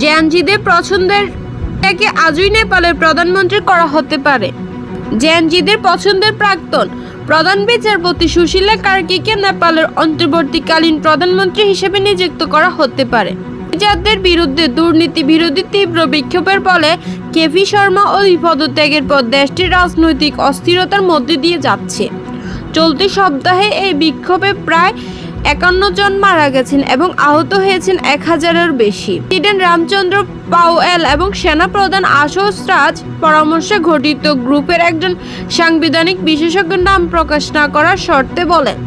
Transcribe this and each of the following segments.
জ্যানজিদের পছন্দের তাকে আজই নেপালের প্রধানমন্ত্রী করা হতে পারে। জ্যানজিদের পছন্দের প্রাক্তন প্রধান বিচারপতি সুশীলা কার্কিকে নেপালের অন্তর্বর্তীকালীন প্রধানমন্ত্রী হিসেবে নিযুক্ত করা হতে পারে। যাদের বিরুদ্ধে দুর্নীতি বিরোধী তীব্র বিক্ষোভের ফলে কেভি শর্মা ও পদত্যাগের পর দেশটির রাজনৈতিক অস্থিরতার মধ্যে দিয়ে যাচ্ছে। চলতি সপ্তাহে এই বিক্ষোভে প্রায় একান্ন জন মারা গেছেন এবং আহত হয়েছেন এক হাজারের বেশি। প্রেসিডেন্ট রামচন্দ্র পাওয়েল এবং সেনাপ্রধান আশোস রাজ পরামর্শে গঠিত গ্রুপের একজন সাংবিধানিক বিশেষজ্ঞ নাম প্রকাশ না করার শর্তে বলেন,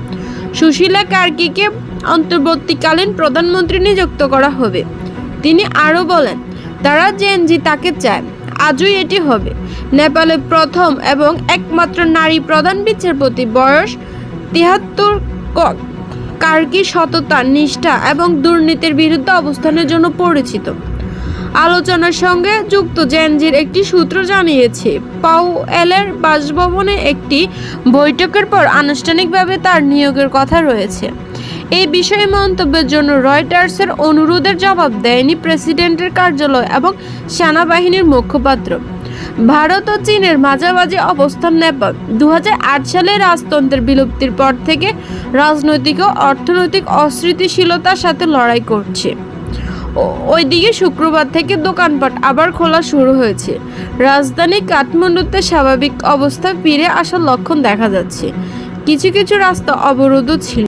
সুশীলা কার্কিকে অন্তর্বর্তীকালীন প্রধানমন্ত্রী নিযুক্ত করা হবে। তিনি আরও বলেন, তারা জেনজি তাকে চায়, আজই এটি হবে। নেপালে প্রথম এবং একমাত্র নারী প্রধান বিচারপতি বয়স তিয়াত্তর কার্কি সততা, নিষ্ঠা এবং দুর্নীতির বিরুদ্ধে অবস্থানের জন্য পরিচিত। আলোচনার সঙ্গে যুক্ত জেনজির একটি সূত্র জানিয়েছে পাউএলের বাসভবনে একটি বৈঠকের পর আনুষ্ঠানিকভাবে তার নিয়োগের কথা রয়েছে। এই বিষয়ে মন্তব্যের জন্য রয়টার্সের অনুরোধের জবাব দেয়নি প্রেসিডেন্টের কার্যালয় এবং সেনাবাহিনীর মুখপাত্র। ভারত ও চীনের মাঝামাঝি অবস্থান নেপাল দু সালে রাজতন্ত্রের বিলুপ্তির পর থেকে রাজনৈতিক ও অর্থনৈতিক অস্থিতিশীলতার সাথে লড়াই করছে। ওইদিকে শুক্রবার থেকে দোকানপাট আবার খোলা শুরু হয়েছে। রাজধানী কাঠমান্ডুতে স্বাভাবিক অবস্থা ফিরে আসার লক্ষণ দেখা যাচ্ছে। কিছু কিছু রাস্তা অবরোধও ছিল।